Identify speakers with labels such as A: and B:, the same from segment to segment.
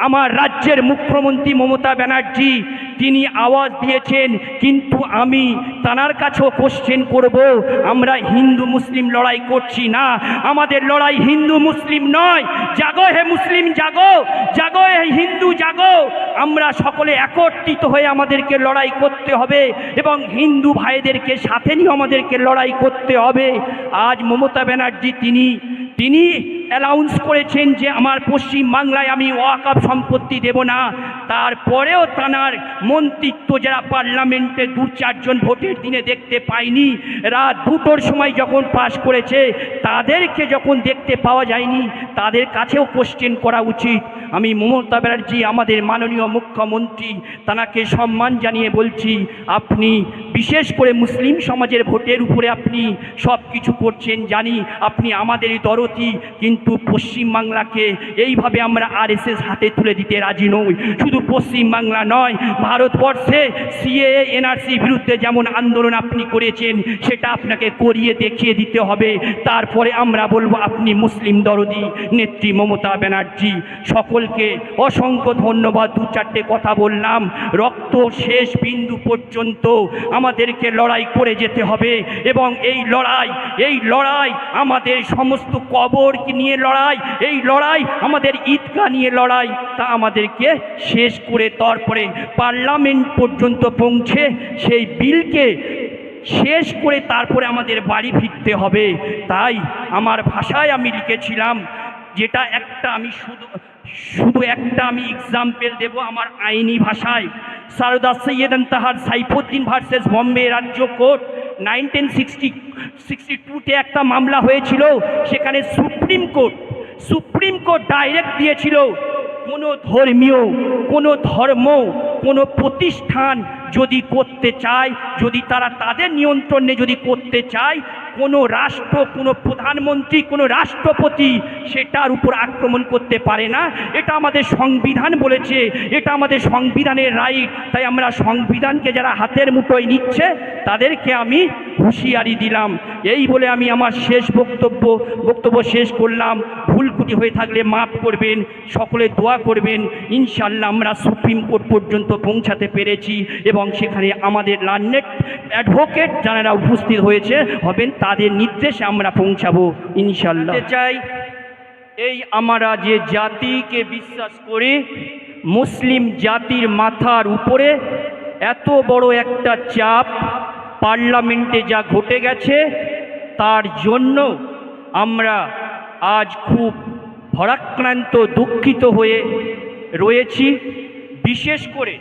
A: আমার রাজ্যের মুখ্যমন্ত্রী মমতা ব্যানার্জি, তিনি আওয়াজ দিয়েছেন, কিন্তু আমি তানার কাছেও কোশ্চেন করব। আমরা হিন্দু মুসলিম লড়াই করছি না। আমাদের লড়াই হিন্দু মুসলিম নয়। জাগো হে মুসলিম, জাগো। জাগো হে হিন্দু, জাগো। আমরা সকলে একত্রিত হয়ে আমাদেরকে লড়াই করতে হবে এবং হিন্দু ভাইদেরকে সাথে নিয়ে আমাদেরকে লড়াই করতে হবে। আজ মমতা ব্যানার্জি, তিনি তিনি অ্যালাউন্স করেছেন যে আমার পশ্চিম বাংলায় আমি ওয়াকাপ সম্পত্তি দেব না। তারপরেও তানার মন্ত্রিত্ব যারা পার্লামেন্টে দু চারজন ভোটের দিনে দেখতে পায়নি, রাত দুটোর সময় যখন পাশ করেছে, তাদেরকে যখন দেখতে পাওয়া যায়নি, তাদের কাছেও কোশ্চেন করা উচিত। আমি মমতা ব্যানার্জি, আমাদের মাননীয় মুখ্যমন্ত্রী, তানাকে সম্মান জানিয়ে বলছি, আপনি বিশেষ করে মুসলিম সমাজের ভোটের উপরে আপনি সব কিছু করছেন, জানি আপনি আমাদেরই দরতি কিন্তু পশ্চিমবাংলাকে এইভাবে আমরা আরএসএস হাতে তুলে দিতে রাজি নই। শুধু পশ্চিমবাংলা নয়, ভারতবর্ষে সিএ এনআরসি বিরুদ্ধে যেমন আন্দোলন আপনি করেছেন, সেটা আপনাকে করিয়ে দেখিয়ে দিতে হবে। তারপরে আমরা বলব, আপনি মুসলিম দরদি, নেত্রী মমতা ব্যানার্জি, সকলকে অসংখ্য ধন্যবাদ, দু চারটে কথা বললাম। রক্ত শেষ বিন্দু পর্যন্ত আমাদেরকে লড়াই করে যেতে হবে এবং এই লড়াই এই লড়াই আমাদের সমস্ত কবর নিয়ে লড়াই, এই লড়াই আমাদের ঈদগাহ নিয়ে লড়াই, তা আমাদেরকে শেষ করে তারপরে পার্লামেন্ট পর্যন্ত পৌঁছে সেই বিলকে শেষ করে তারপরে আমাদের বাড়ি ফিরতে হবে। তাই আমার ভাষায় আমি লিখেছিলাম, যেটা একটা আমি শুধু শুধু একটা আমি এক্সাম্পল দেব আমার আইনি ভাষায়। সারদা সৈয়দন তাহার সাইফুদ্দিন ভার্সেস বম্বে রাজ্য কোর্ট নাইনটিন সিক্সটি সিক্সটি টুতে একটা মামলা হয়েছিল, সেখানে supreme court supreme court direct দিয়েছিল। কোনো ধর্মীয়, কোনো ধর্ম, কোনো প্রতিষ্ঠান যদি করতে চায়, যদি তারা তাদের নিয়ন্ত্রণে যদি করতে চায় কোনো রাষ্ট্র, কোনো প্রধানমন্ত্রী, কোনো রাষ্ট্রপতি সেটার উপর আক্রমণ করতে পারে না। এটা আমাদের সংবিধান বলেছে, এটা আমাদের সংবিধানের রাইট তাই আমরা সংবিধানকে যারা হাতের মুঠোয় নিচ্ছে, তাদেরকে আমি হুঁশিয়ারি দিলাম। এই বলে আমি আমার শেষ বক্তব্য বক্তব্য শেষ করলাম। ভুল ত্রুটি হয়ে থাকলে মাফ করবেন, সকলে দোয়া করবেন। ইনশাল্লাহ আমরা সুপ্রিম কোর্ট পর্যন্ত পৌঁছাতে পেরেছি এবং সেখানে আমাদের লার্নেট অ্যাডভোকেট যারা উপস্থিত হয়েছে, হবেন তাদের নির্দেশে আমরা পৌঁছাবো ইনশাল্লাহ চাই, এই আমরা যে জাতিকে বিশ্বাস করি, মুসলিম জাতির মাথার উপরে এত বড় একটা চাপ পার্লামেন্টে যা ঘটে গেছে, তার জন্য আমরা আজ খুব ভরাক্রান্ত, দুঃখিত হয়ে রয়েছি। বিশেষ করে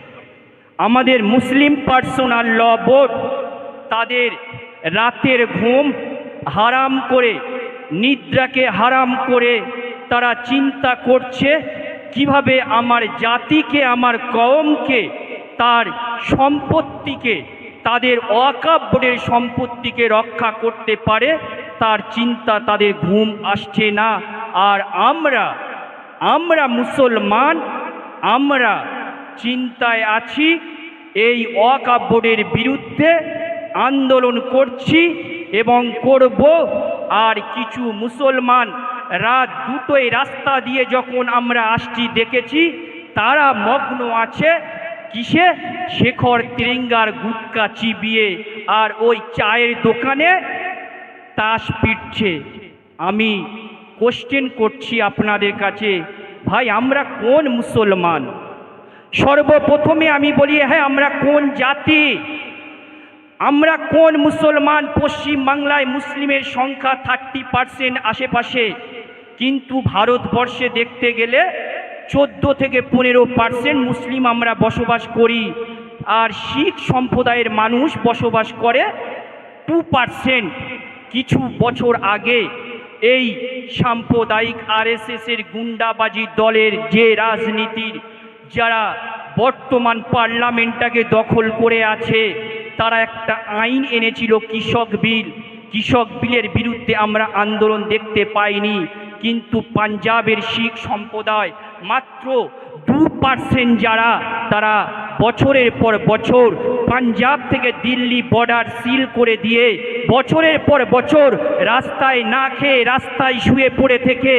A: আমাদের মুসলিম পার্সোনাল ল বোর্ড তাদের রাতের ঘুম হারাম করে, নিদ্রাকে হারাম করে তারা চিন্তা করছে কীভাবে আমার জাতিকে, আমার কওমকে, তার সম্পত্তিকে, তাদের বোর্ডের সম্পত্তিকে রক্ষা করতে পারে, তার চিন্তা, তাদের ঘুম আসছে না। আর আমরা আমরা মুসলমান, আমরা চিন্তায় আছি, এই বোর্ডের বিরুদ্ধে আন্দোলন করছি এবং করব। আর কিছু মুসলমান রাত দুটোই রাস্তা দিয়ে যখন আমরা আসছি দেখেছি, তারা মগ্ন আছে। কিসে? শেখর তিরিঙ্গার গুটকা চিবিয়ে আর ওই চায়ের দোকানে তাস পিটছে। আমি কোশ্চেন করছি আপনাদের কাছে, ভাই, আমরা কোন মুসলমান? সর্বপ্রথমে আমি বলি হ্যাঁ আমরা কোন জাতি? আমরা কোন মুসলমান পশ্চিম বাংলায় মুসলিমের সংখ্যা থার্টি পার্সেন্ট আশেপাশে? কিন্তু ভারতবর্ষে দেখতে গেলে চোদ্দ থেকে পনেরো পার্সেন্ট মুসলিম আমরা বসবাস করি। আর শিখ সম্প্রদায়ের মানুষ বসবাস করে টু পার্সেন্ট। কিছু বছর আগে এই সাম্প্রদায়িক আরএসএসের গুন্ডাবাজি দলের যে রাজনীতির, যারা বর্তমান পার্লামেন্টটাকে দখল করে আছে তারা একটা আইন এনেছিল কৃষক বিল। কৃষক বিলের বিরুদ্ধে আমরা আন্দোলন দেখতে পাইনি। কিন্তু পাঞ্জাবের শিখ সম্প্রদায় মাত্র দু পার্সেন্ট যারা, তারা বছরের পর বছর পাঞ্জাব থেকে দিল্লি বর্ডার সিল করে দিয়ে বছরের পর বছর রাস্তায় না খেয়ে রাস্তায় শুয়ে পড়ে থেকে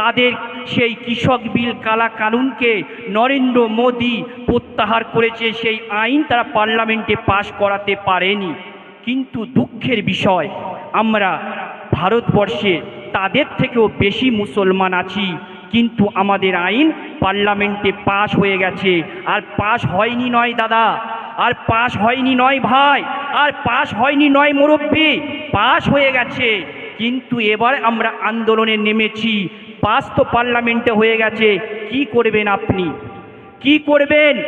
A: তাদের সেই কৃষক বিল কালা কানুনকে নরেন্দ্র মোদী প্রত্যাহার করেছে, সেই আইন তারা পার্লামেন্টে পাশ করাতে পারেনি। কিন্তু দুঃখের বিষয়, আমরা ভারতবর্ষে তাদের থেকেও বেশি মুসলমান আছি, কিন্তু আমাদের আইন পার্লামেন্টে পাশ হয়ে গেছে। আর পাশ হয়নি নয় দাদা, আর পাশ হয়নি নয় ভাই, আর পাশ হয়নি নয় মুরব্বী, পাশ হয়ে গেছে। কিন্তু এবার আমরা আন্দোলনে নেমেছি। পাস তো পার্লামেন্টে হয়ে গেছে। কি করবেন আপনি? কি করবেন?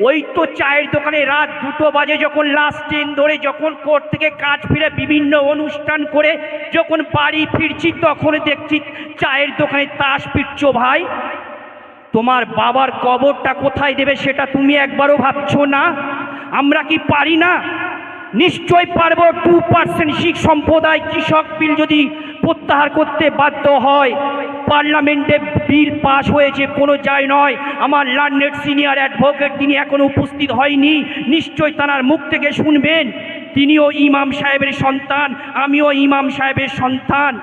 A: ওই তো চায়ের দোকানে রাত দুটো বাজে যখন লাস্ট ট্রেন ধরে যখন কোর্ট থেকে কাজ ফিরে বিভিন্ন অনুষ্ঠান করে যখন বাড়ি ফিরছি তখন দেখছি চায়ের দোকানে তাস ফিরছো ভাই। তোমার বাবার কবরটা কোথায় দেবে সেটা তুমি একবারও ভাবছ না? আমরা কি পারি না? নিশ্চয় পারব টু পার্সেন্ট শিখ সম্প্রদায় কৃষক বিল যদি প্রত্যাহার করতে বাধ্য হয়। পার্লামেন্টে বিল পাস হয়েছে কোনো যায় নয়। আমার লার্নেড সিনিয়র অ্যাডভোকেট তিনি এখনও উপস্থিত হয়নি। নিশ্চয় তার মুখ থেকে শুনবেন। তিনিও ইমাম সাহেবের সন্তান, আমিও ইমাম সাহেবের সন্তান।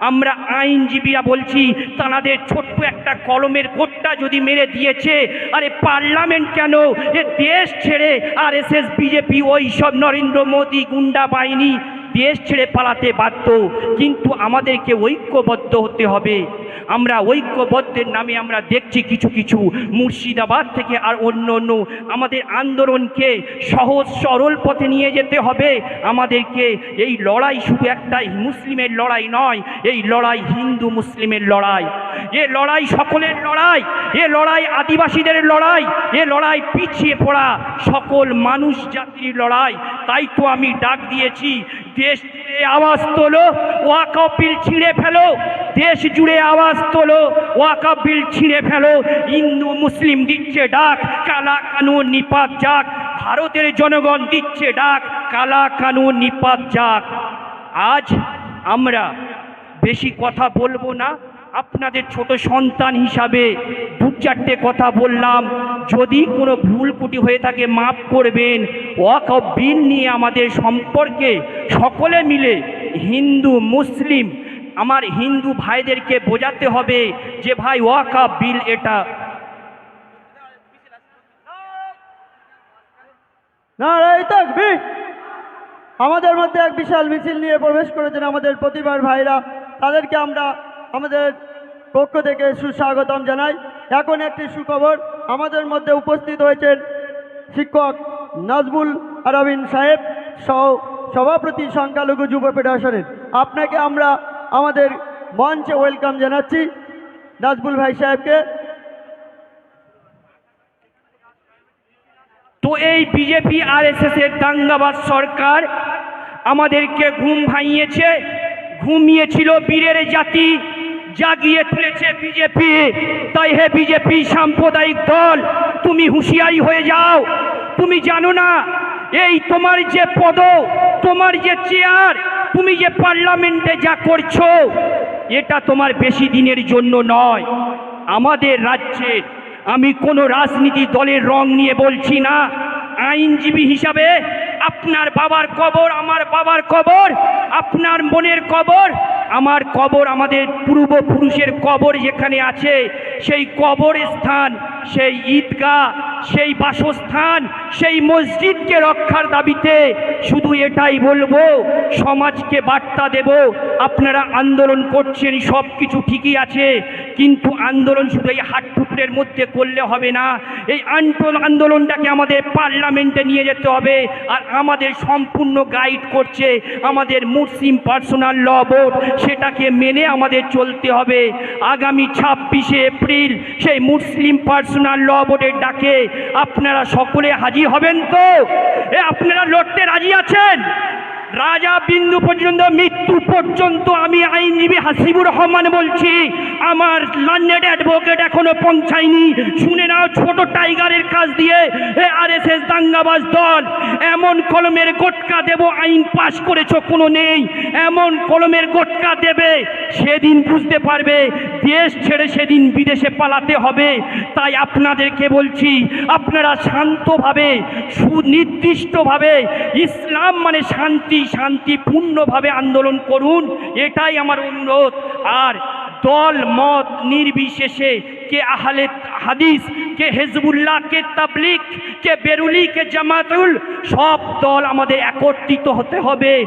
A: আমরা আইনজীবীরা বলছি তানাদের ছোট্ট একটা কলমের কোটটা যদি মেরে দিয়েছে, আরে পার্লামেন্ট কেন? এ দেশ ছেড়ে আর এস এস বিজেপি ওই সব নরেন্দ্র মোদী গুন্ডা বাহিনী দেশ ছেড়ে পালাতে বাধ্য। কিন্তু আমাদেরকে ঐক্যবদ্ধ হতে হবে। আমরা ঐক্যবদ্ধের নামে আমরা দেখছি কিছু কিছু মুর্শিদাবাদ থেকে আর অন্য অন্য। আমাদের আন্দোলনকে সহজ, সরল পথে নিয়ে যেতে হবে। আমাদেরকে এই লড়াই শুধু একটাই, মুসলিমের লড়াই নয়, এই লড়াই হিন্দু, মুসলিমের লড়াই। এ লড়াই সকলের লড়াই, এ লড়াই আদিবাসীদের লড়াই, এ লড়াই পিছিয়ে পড়া সকল মানুষ জাতির লড়াই। তাই তো আমি ডাক দিয়েছি, দেশ জুড়ে আওয়াজ তোলো ওয়াকফ বিল ছিঁড়ে ফেলো, দেশ জুড়ে আওয়াজ তোলো ওয়াকফ বিল ছিঁড়ে ফেলো। হিন্দু মুসলিম দিচ্ছে ডাক, কালা কানুন নিপাত যাক, ভারতের জনগণ দিচ্ছে ডাক, কালা কানুন নিপাত যাক। আজ আমরা বেশি কথা বলব না আপনাদের ছোট সন্তান হিসাবে দু চারটে কথা বললাম। যদি কোনো ভুল কুটি হয়ে থাকে, মাফ করবেন। ওয়াক অফ বিল নিয়ে আমাদের সম্পর্কে সকলে মিলে হিন্দু, মুসলিম, আমার হিন্দু ভাইদেরকে বোঝাতে হবে যে ভাই ওয়াক অফ বিল এটা
B: আমাদের মধ্যে এক বিশাল মিছিল নিয়ে প্রবেশ করেছেন আমাদের প্রতিভার ভাইরা। তাদেরকে আমরা আমাদের পক্ষ থেকে সুস্বাগতম জানাই। এখন একটি সুখবর আমাদের মধ্যে উপস্থিত হয়েছেন শিক্ষক নাজমুল আরাবিন সাহেব সহ সভাপতি সংখ্যালঘু যুব ফেডারেশনের। আপনাকে আমরা আমাদের মঞ্চে ওয়েলকাম জানাচ্ছি নাজমুল ভাই সাহেবকে।
A: তো এই বিজেপি আর এস এর দাঙ্গাবাজ সরকার আমাদেরকে ঘুম ভাঙিয়েছে, ঘুমিয়েছিল বীরের জাতি। জাগিয়ে তুলেছে বিজেপি। তাই হে বিজেপি সাম্প্রদায়িক দল, তুমি হুঁশিয়ারি হয়ে যাও। তুমি জানো না, এই তোমার যে পদ, তোমার যে চেয়ার, তুমি যে পার্লামেন্টে যা করছ, এটা তোমার বেশি দিনের জন্য নয়। আমাদের রাজ্যে আমি কোনো রাজনীতি দলের রং নিয়ে বলছি না। আইনজীবী হিসাবে আপনার বাবার কবর, আমার বাবার কবর, আপনার মনের কবর আমার কবর আমাদের পূর্বপুরুষের কবর যেখানে আছে, সেই কবর স্থান, সেই ঈদগাহ, সেই বাসস্থান, সেই মসজিদকে রক্ষার দাবিতে শুধু এটাই বলব, সমাজকে বার্তা দেব, আপনারা আন্দোলন করছেন সব কিছু ঠিকই আছে, কিন্তু আন্দোলন শুধু এই হাটটুকরের মধ্যে করলে হবে না, এই আন্দোলন আন্দোলনটাকে আমাদের পার্লামেন্টে নিয়ে যেতে হবে, আর আমাদের সম্পূর্ণ গাইড করছে আমাদের মুসলিম পার্সোনাল ল বোর্ড সেটাকে মেনে আমাদের চলতে হবে। আগামী ছাব্বিশে এপ্রিল সেই মুসলিম পার্সোনাল ল বোর্ডের ডাকে আপনারা সকলে হাজির হবেন তো? এ, আপনারা লড়তে রাজি আছেন? রাজা বিন্দু পর্যন্ত মৃত্যু পর্যন্ত আমি আইনজীবী হাসিবুর রহমান বলছি, আমার লন্ডন অ্যাডভোকেট এখনও পৌঁছায়নি। শুনে নাও, ছোট টাইগারের কাজ দিয়ে আর এস এস দাঙ্গাবাজ দল, এমন কলমের গোটকা দেব আইন পাশ করেছ, কোনো নেই। এমন কলমের গোটকা দেবে, সেদিন বুঝতে পারবে, দেশ ছেড়ে সেদিন বিদেশে পালাতে হবে। তাই আপনাদেরকে বলছি, আপনারা শান্তভাবে, সুনির্দিষ্টভাবে, ইসলাম মানে শান্তি, শান্তিপূর্ণভাবে আন্দোলন করুন, এটাই আমার অনুরোধ। আর দল, মত নির্বিশেষে কে আহলে হাদিস, কে হেজবুল্লাহ, কে তাবলিক কে বেরুলি, কে জামাতুল, সব দল আমাদের একত্রিত হতে হবে।